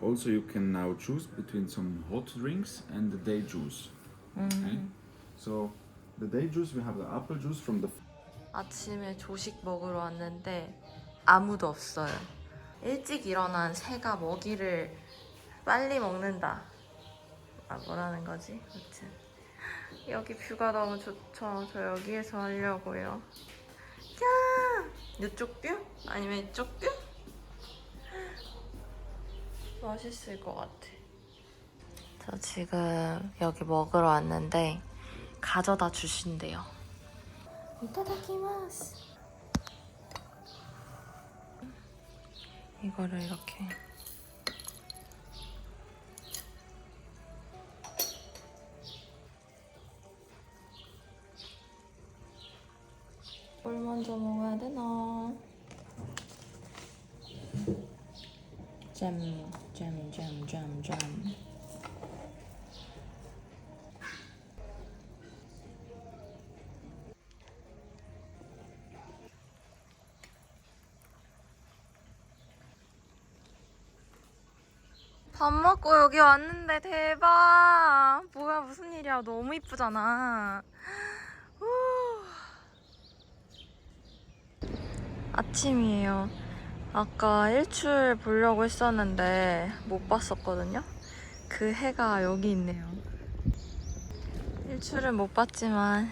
Also, you can now choose between some hot drinks and the day juice. Okay? So, the day juice we have the apple juice from the 아침에 조식 먹으러 왔는데 아무도 없어요. 일찍 일어난 새가 먹이를 빨리 먹는다. 아 뭐라는 거지? 아무튼 여기 뷰가 너무 좋죠. 저 여기에서 하려고요. 야! 이쪽 뷰? 아니면 이쪽 뷰? 맛있을 것 같아. 저 지금 여기 먹으러 왔는데 가져다 주신대요. 이타다키마스. 이거를 이렇게 뭘 먼저 먹어야 되나? 잼, 잼, 잼, 잼, 잼. 밥 먹고 여기 왔는데 대박! 뭐야 무슨 일이야? 너무 이쁘잖아. 후. 아침이에요. 아까 일출 보려고 했었는데 못 봤었거든요. 그 해가 여기 있네요. 일출은 못 봤지만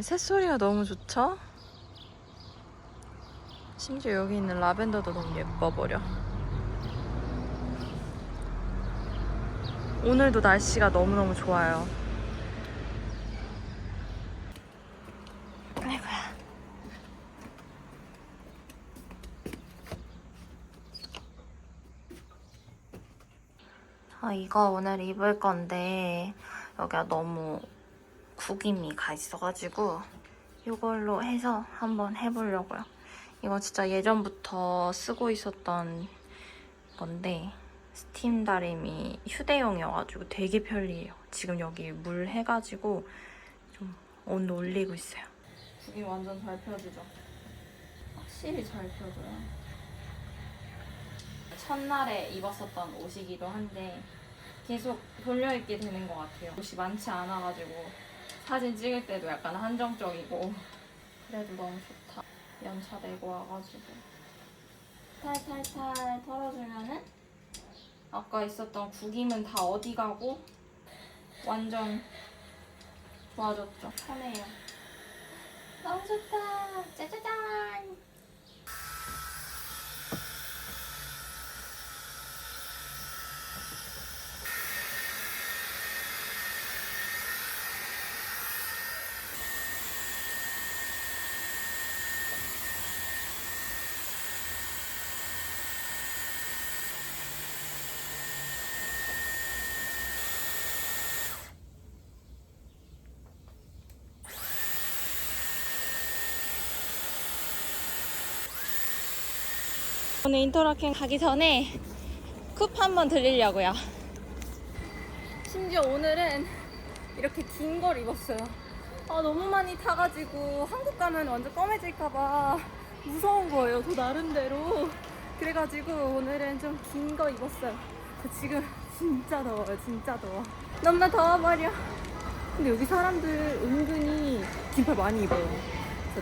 새소리가 너무 좋죠? 심지어 여기 있는 라벤더도 너무 예뻐 버려. 오늘도 날씨가 너무너무 좋아요. 아이고야. 아, 이거 오늘 입을 건데, 여기가 너무 구김이 가 있어가지고, 이걸로 해서 한번 해보려고요. 이거 진짜 예전부터 쓰고 있었던 건데, 스팀 다림이 휴대용이어가지고 되게 편리해요. 지금 여기 물 해가지고 좀 온도 올리고 있어요. 이게 완전 잘 펴지죠? 확실히 잘 펴져요. 첫날에 입었었던 옷이기도 한데 계속 돌려입게 되는 것 같아요. 옷이 많지 않아가지고 사진 찍을 때도 약간 한정적이고 그래도 너무 좋다. 연차 내고 와가지고 탈탈탈 털어주면은 아까 있었던 구김은 다 어디 가고 완전 좋아졌죠. 편해요. 너무 좋다. 짜자잔. 오늘 인터라켄 가기 전에 쿱 한번 들리려고요. 심지어 오늘은 이렇게 긴 걸 입었어요. 아 너무 많이 타가지고 한국 가면 완전 검해질까봐 무서운 거예요. 저 나름대로. 그래가지고 오늘은 좀 긴 거 입었어요. 저 지금 진짜 더워요. 진짜 더워. 너무 더워버려. 근데 여기 사람들 은근히 긴팔 많이 입어요.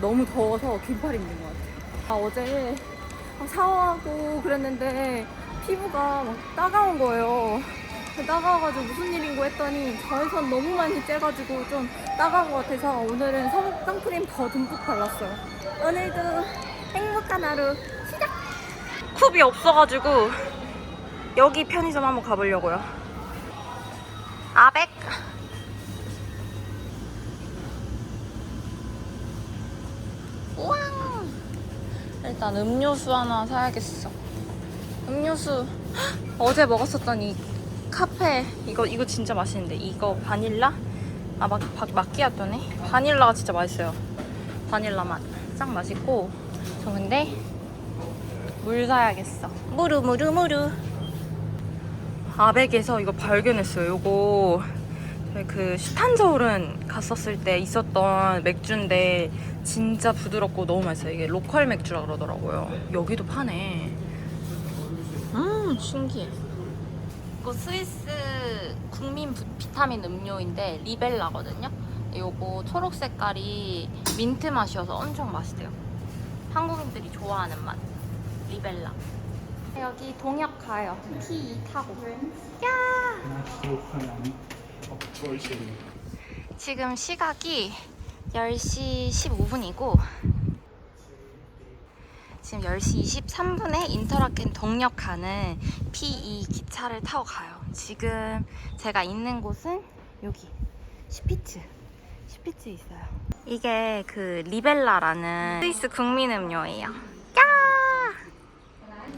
너무 더워서 긴팔 입는 것 같아요. 아, 어제 막 샤워하고 그랬는데 피부가 막 따가운 거예요. 따가워가지고 무슨 일인고 했더니 자외선 너무 많이 쬐가지고 좀 따가운 것 같아서 오늘은 선, 선크림 더 듬뿍 발랐어요. 오늘도 행복한 하루 시작! 쿱이 없어가지고 여기 편의점 한번 가보려고요. 아백! 일단 음료수 하나 사야겠어. 음료수 헉! 어제 먹었었던 이 카페 이거 이거 진짜 맛있는데 이거 바닐라 아 막, 막 마끼아토네 바닐라가 진짜 맛있어요. 바닐라 맛 짱 맛있고 저 근데 물 사야겠어. 무르 무르 무르. 아백에서 이거 발견했어요. 저희 그 슈탄저울은 갔었을 때 있었던 맥주인데 진짜 부드럽고 너무 맛있어요. 이게 로컬 맥주라 그러더라고요. 여기도 파네. 음, 신기해. 이거 스위스 국민 부- 비타민 음료인데 리벨라거든요. 요거 초록 색깔이 민트 맛이어서 엄청 맛있대요. 한국인들이 좋아하는 맛. 리벨라. 여기 동역 가요. T2 타고. 야! 지금 시각이 10시 15분이고 지금 10시 23분에 인터라켄 동역하는 P2 기차를 타고 가요. 지금 제가 있는 곳은 여기 시피츠. 시피츠 있어요. 이게 그 리벨라라는 스위스 국민 음료예요. 야!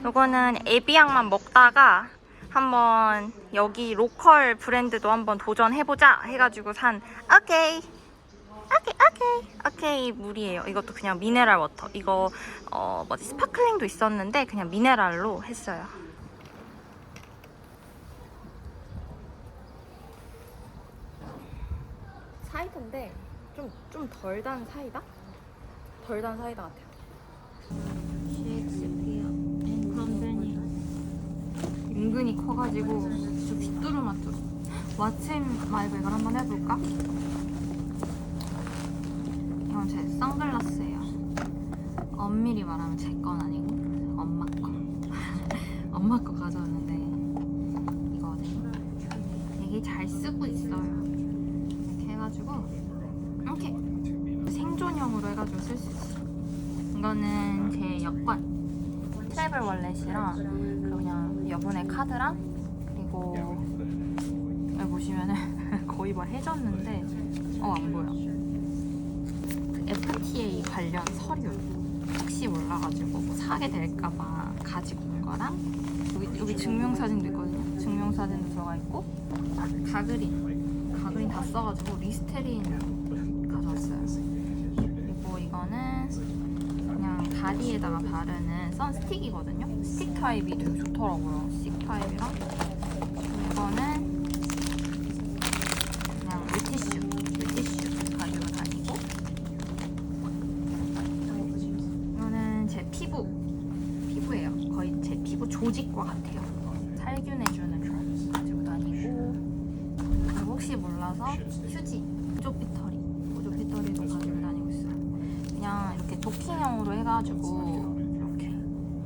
요거는 에비앙만 먹다가 한번 여기 로컬 브랜드도 한번 도전해보자 해가지고 산 오케이. 오케이 오케이. 오케이 물이에요. 이것도 그냥 미네랄 워터. 이거 어 뭐지? 스파클링도 있었는데 그냥 미네랄로 했어요. 사이다인데 좀 좀 덜 단 사이다? 덜 단 사이다 같아요 은근히 커가지고 저 빗두루마뚜. 왓츠 말고 이걸 한번 해볼까? 이건 제 선글라스예요. 엄밀히 말하면 제 건 아니고 엄마 거. 엄마 거 가져왔는데 이거거든요. 되게 잘 쓰고 있어요. 이렇게 해가지고 이렇게 생존용으로 해가지고 쓸 수 있어 이거는 제 여권. 트래블 월렛이랑 여분의 카드랑 그리고 여기 보시면은 거의 뭐 해졌는데 어 안 보여. 그 FTA 관련 서류 혹시 몰라가지고 뭐 사게 될까봐 가지고 온 거랑 여기, 여기 증명사진도 있거든요. 증명사진도 들어가 있고 아, 가그린 가그린 다 써가지고 리스테린 가져왔어요. 그리고 이거는 그냥 다리에다가 바르는 선스틱이거든요. 스틱 타입이 되게 좋더라고요. 스틱 타입이랑 이거는 그냥 물티슈, 물티슈 가지고 다니고 이거는 제 피부, 피부예요. 거의 제 피부 조직과 같아요. 살균해주는 거 가지고 다니고 그리고 혹시 몰라서 휴지, 보조 배터리, 보조 배터리도 가지고 다니고 있어요. 그냥 이렇게 도킹형으로 해가지고 이렇게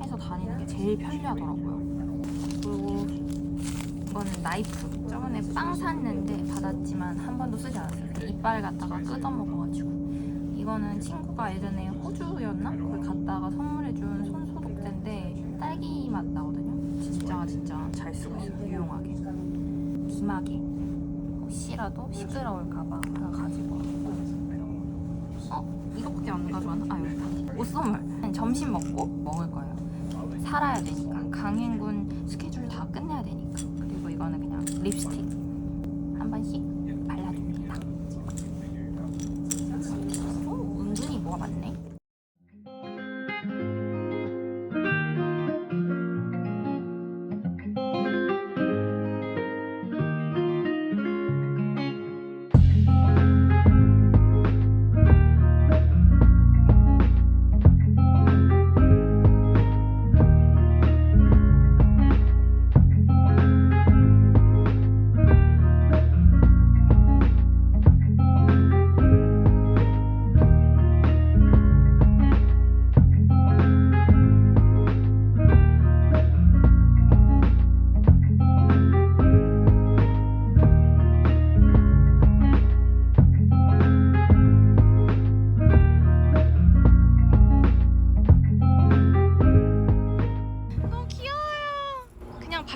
해서 다니는 게 제일 편리하더라고요. 그리고 이거는 나이프. 저번에 빵 샀는데 받았지만 한 번도 쓰지 않았어요. 이빨 갖다가 뜯어 먹어가지고. 이거는 친구가 예전에 호주였나? 거기 갔다가 선물해준 손 소독제인데 딸기 맛 나거든요. 진짜 진짜 잘 쓰고 있어요. 유용하게. 기마개. 혹시라도 시끄러울까봐 하나 가지고 왔고. 어? 이거밖에 안 가져왔나? 아 여기다 옷선물 점심 먹고 먹을 거예요 살아야 되니까. 강행군 스케줄 다 끝내야 되니까. 그리고 이거는 그냥 립스틱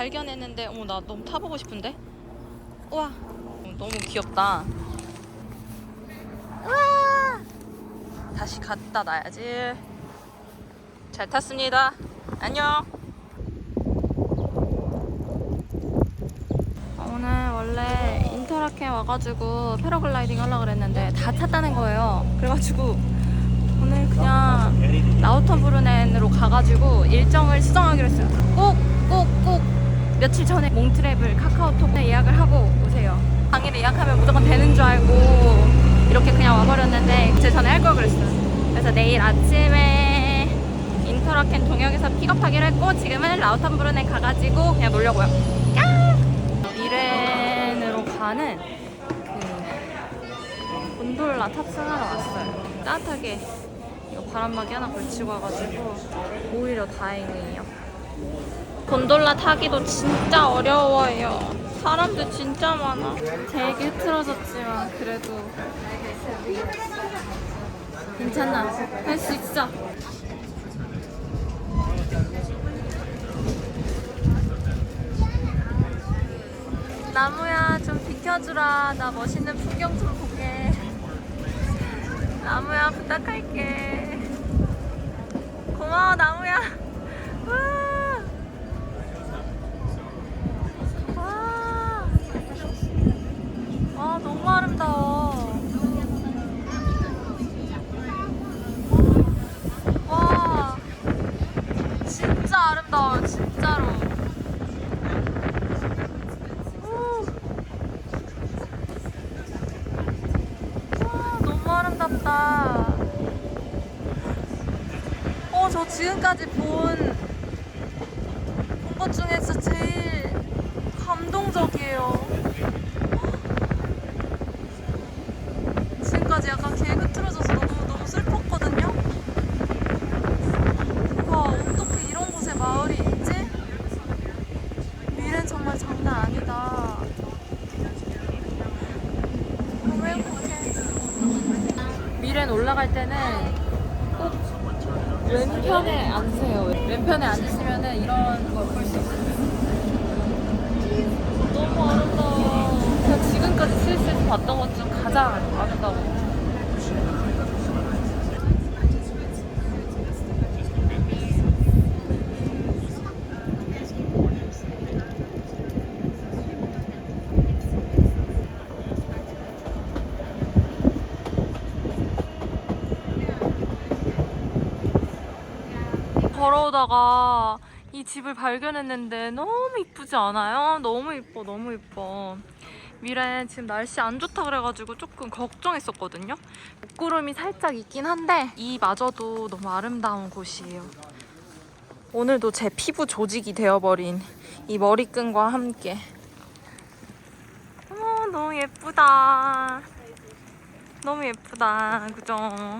발견했는데 어머 나 너무 타보고 싶은데. 우와 어, 너무 귀엽다. 우와 다시 갖다 놔야지. 잘 탔습니다. 안녕. 오늘 원래 인터라켄 와가지고 패러글라이딩 하려고 그랬는데 다 찼다는 거예요. 그래가지고 오늘 그냥 라우터브르넨으로 가가지고 일정을 수정하기로 했어요. 꼭 며칠 전에 몽트랩을 카카오톡에 예약을 하고 오세요. 당일에 예약하면 무조건 되는 줄 알고 이렇게 그냥 와버렸는데 제 전에 할 걸 그랬어요. 그래서 내일 아침에 인터라켄 동역에서 픽업하기로 했고 지금은 라우탄부른에 가가지고 그냥 놀려고요. 까! 미렌으로 가는 그 곤돌라 탑승하러 왔어요. 따뜻하게 바람막이 하나 걸치고 와가지고 오히려 다행이에요. 곤돌라 타기도 진짜 어려워요. 사람들 진짜 많아. 되게 흐트러졌지만 그래도 괜찮아. 할 수 있어. 나무야 좀 비켜주라. 나 멋있는 풍경 좀 보게. 나무야 부탁할게. 고마워 나무야. 와. 와. 아 너무 아름다워. 와. 진짜 아름다워요 진짜로. 우. 와 너무 아름답다. 어 저 지금까지 본 본 것 중에서 제일 감동적이에요. 지금까지 약간 개 흐트러져서 너무 너무 슬펐거든요. 와 어떻게 이런 곳에 마을이 있지? 미래는 정말 장난 아니다. 너무 행복해. 미래는 올라갈 때는 꼭 왼편에 앉으세요. 왼편에 앉으시면 은 이런 걸 볼 수 있어요. 너무 아름다워. 제가 지금까지 스위스에서 봤던 것 중 가장 아름다워. 걸어오다가 이 집을 발견했는데 너무 이쁘지 않아요? 너무 이뻐, 너무 이뻐. 미래 지금 날씨 안 좋다 그래가지고 조금 걱정했었거든요. 목구름이 살짝 있긴 한데 이 마저도 너무 아름다운 곳이에요. 오늘도 제 피부 조직이 되어버린 이 머리끈과 함께. 어머, 너무 예쁘다. 너무 예쁘다. 그죠?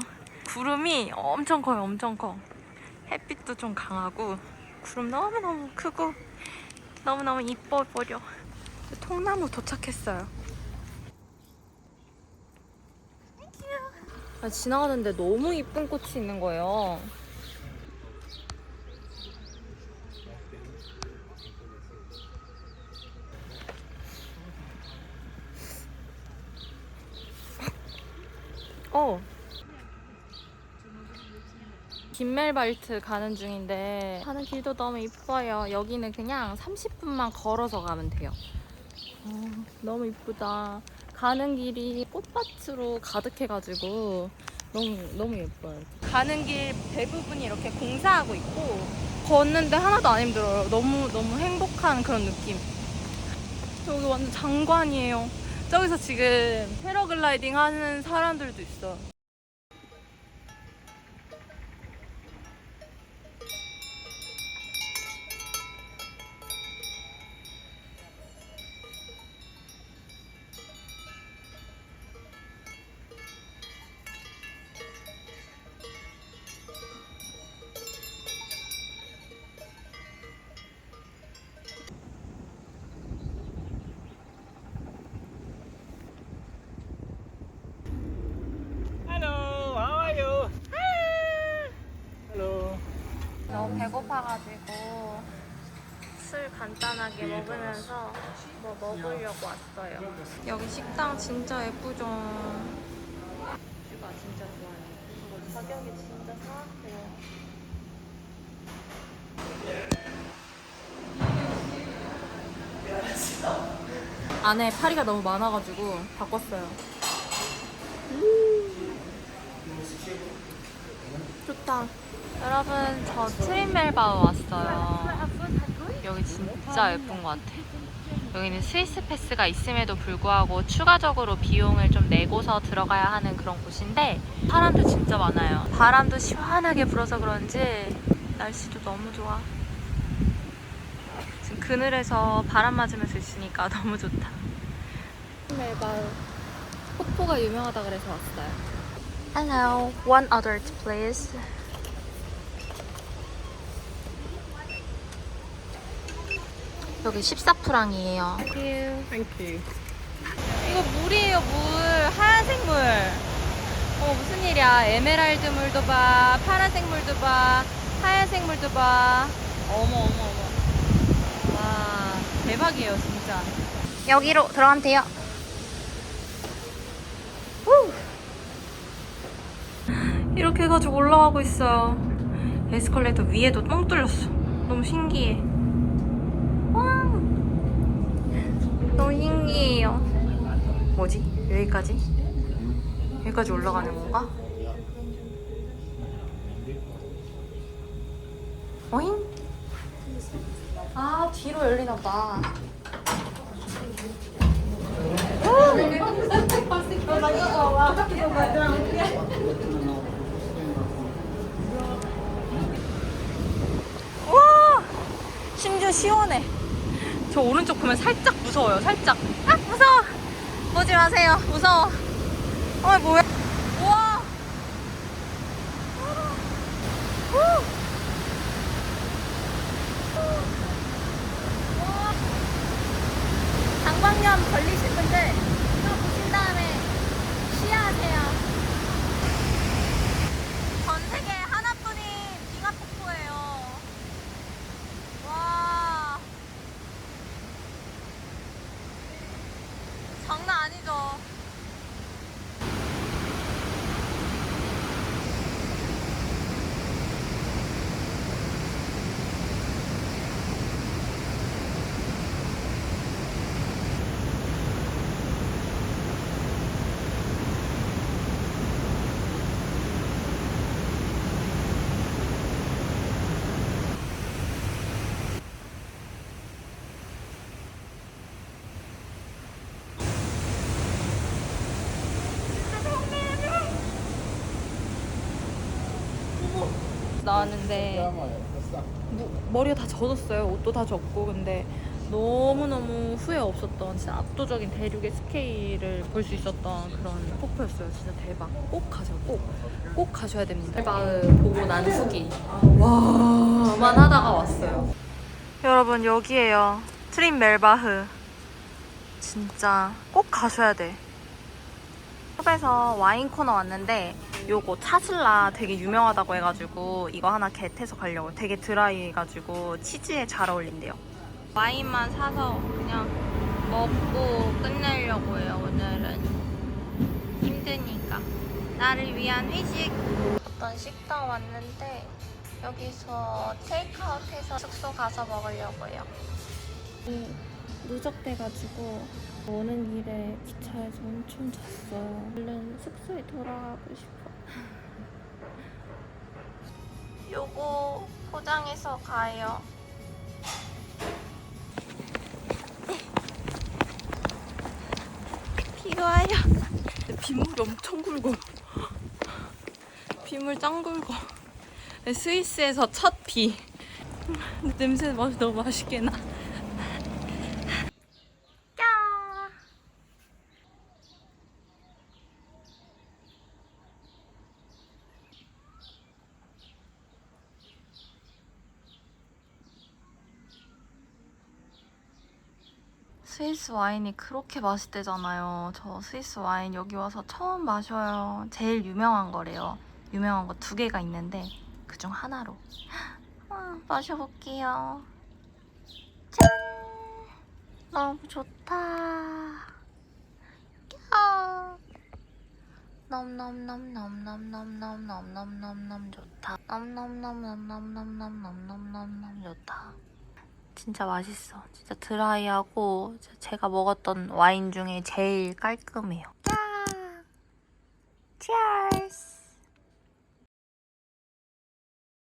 구름이 엄청 커요, 엄청 커. 햇빛도 좀 강하고 구름 너무너무 크고 너무너무 이뻐 버려. 통나무 도착했어요. 아, 지나가는데 너무 이쁜 꽃이 있는 거예요. 어 김멜발트 가는 중인데 가는 길도 너무 이뻐요. 여기는 그냥 30분만 걸어서 가면 돼요. 어, 너무 이쁘다. 가는 길이 꽃밭으로 가득해가지고 너무 너무 예뻐요. 가는 길 대부분이 이렇게 공사하고 있고 걷는데 하나도 안 힘들어요. 너무 너무 행복한 그런 느낌. 여기 완전 장관이에요. 저기서 지금 패러글라이딩 하는 사람들도 있어. 배고파가지고 술 간단하게 먹으면서 뭐 먹으려고 왔어요. 여기 식당 진짜 예쁘죠? 뷰가 진짜 좋아요. 가격이 진짜 사악해요. 안에 파리가 너무 많아가지고 바꿨어요. 좋다. 여러분 저 트림멜바우 왔어요. 여기 진짜 예쁜 것 같아. 여기는 스위스 패스가 있음에도 불구하고 추가적으로 비용을 좀 내고서 들어가야 하는 그런 곳인데 사람도 진짜 많아요. 바람도 시원하게 불어서 그런지 날씨도 너무 좋아. 지금 그늘에서 바람 맞으면서 있으니까 너무 좋다. 멜바우 폭포가 유명하다 그래서 왔어요. Hello, one other please. 여기 14프랑이에요. Thank you. 이거 물이에요, 물. 하얀색 물. 어머, 무슨 일이야. 에메랄드 물도 봐, 파란색 물도 봐, 하얀색 물도 봐. 어머, 어머, 어머. 와, 대박이에요, 진짜. 여기로 들어가면 돼요. 후! 이렇게 해가지고 올라가고 있어요. 에스컬레이터 위에도 뻥 뚫렸어. 너무 신기해. 와! 신기해요. 뭐지? 여기까지? 여기까지 올라가는 건가? 어잉? 아, 뒤로 열리나 보다. 와! 심지어 시원해. 저 오른쪽 보면 살짝 무서워요. 살짝. 아 무서워. 보지 마세요. 무서워. 어 뭐야? 우와. 후. 우와. 방광염 걸리실 분들 이거 보신 다음에 쉬하세요. 전 세계 하나뿐인 빙하폭포예요. 와. 장난 아니죠? 나왔는데 뭐, 머리가 다 젖었어요. 옷도 다 젖고 근데 너무너무 후회 없었던 진짜 압도적인 대륙의 스케일을 볼 수 있었던 그런 폭포였어요. 진짜 대박. 꼭 가세요. 꼭. 꼭 가셔야 됩니다. 마을 보고 난 후기. 와 만 하다가 왔어요. 여러분 여기에요. 트림 멜바흐. 진짜 꼭 가셔야 돼. 샵에서 와인 코너 왔는데 요거 차슬라 되게 유명하다고 해가지고 이거 하나 겟해서 가려고 되게 드라이 해가지고 치즈에 잘 어울린대요. 와인만 사서 그냥 먹고 끝내려고 해요 오늘은. 힘드니까. 나를 위한 회식. 어떤 식당 왔는데 여기서 테이크아웃해서 숙소 가서 먹으려고 해요. 누적돼가지고 오는 길에 기차에서 엄청 잤어요. 얼른 숙소에 돌아가고 싶어. 요거 포장해서 가요. 비가 와요. 빗물이 엄청 굵어. 빗물 짱 굵어. 스위스에서 첫 비. 냄새 맛이 너무 맛있게 나. 야. 스위스 와인이 그렇게 맛있대잖아요. 저 스위스 와인 여기 와서 처음 마셔요. 제일 유명한 거래요. 유명한 거 두 개가 있는데 그 중 하나로. 아, 마셔볼게요. 짠! 너무 좋다. 야. 넘넘넘넘넘넘넘넘넘넘넘 좋다. 넘넘넘넘넘넘넘넘넘넘 좋다. 진짜 맛있어. 진짜 드라이하고 제가 먹었던 와인 중에 제일 깔끔해요. 짠! 치얼스!